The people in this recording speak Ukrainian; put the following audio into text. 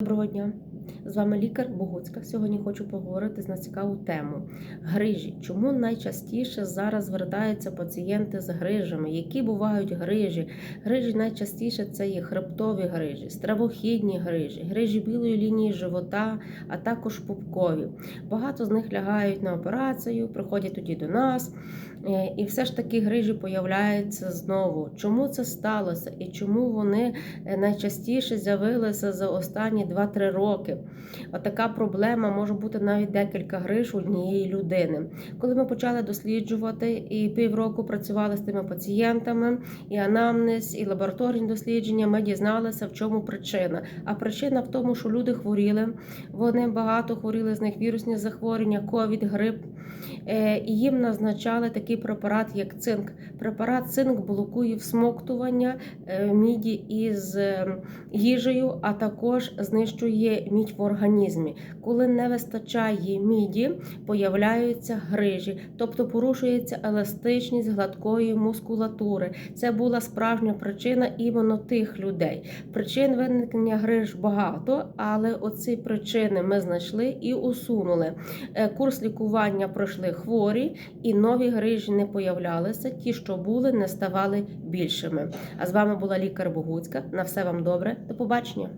Доброго дня! З вами лікар Богуцька. Сьогодні хочу поговорити на цікаву тему грижі. Чому найчастіше зараз звертаються пацієнти з грижами? Які бувають грижі? Грижі найчастіше це є хребтові грижі, стравохідні грижі, грижі білої лінії живота, а також пупкові. Багато з них лягають на операцію, приходять тоді до нас. Е, І все ж таки грижі появляються знову. Чому це сталося і чому вони е, найчастіше з'явилися за останні 2-3 роки? Отака проблема може бути навіть декілька гриж однієї людини. Коли ми почали досліджувати і півроку працювали з тими пацієнтами, і анамнез, і лабораторні дослідження, ми дізналися, в чому причина. А причина в тому, що люди хворіли, вони багато хворіли з них вірусні захворювання, ковід, грип. Е, І їм назначали такий препарат, як цинк. Препарат цинк блокує всмоктування е, міді із е, їжею, а також знищує мідь в організмі. Коли не вистачає міді, появляються грижі, тобто порушується еластичність гладкої мускулатури. Це була справжня причина іменно тих людей. Причин виникнення гриж багато, але оці причини ми знайшли і усунули. Курс пройшли хворі, і нові грижі не появлялися. Ті, що були, не ставали більшими. А з вами була лікар Богуцька. На все вам добре. До побачення.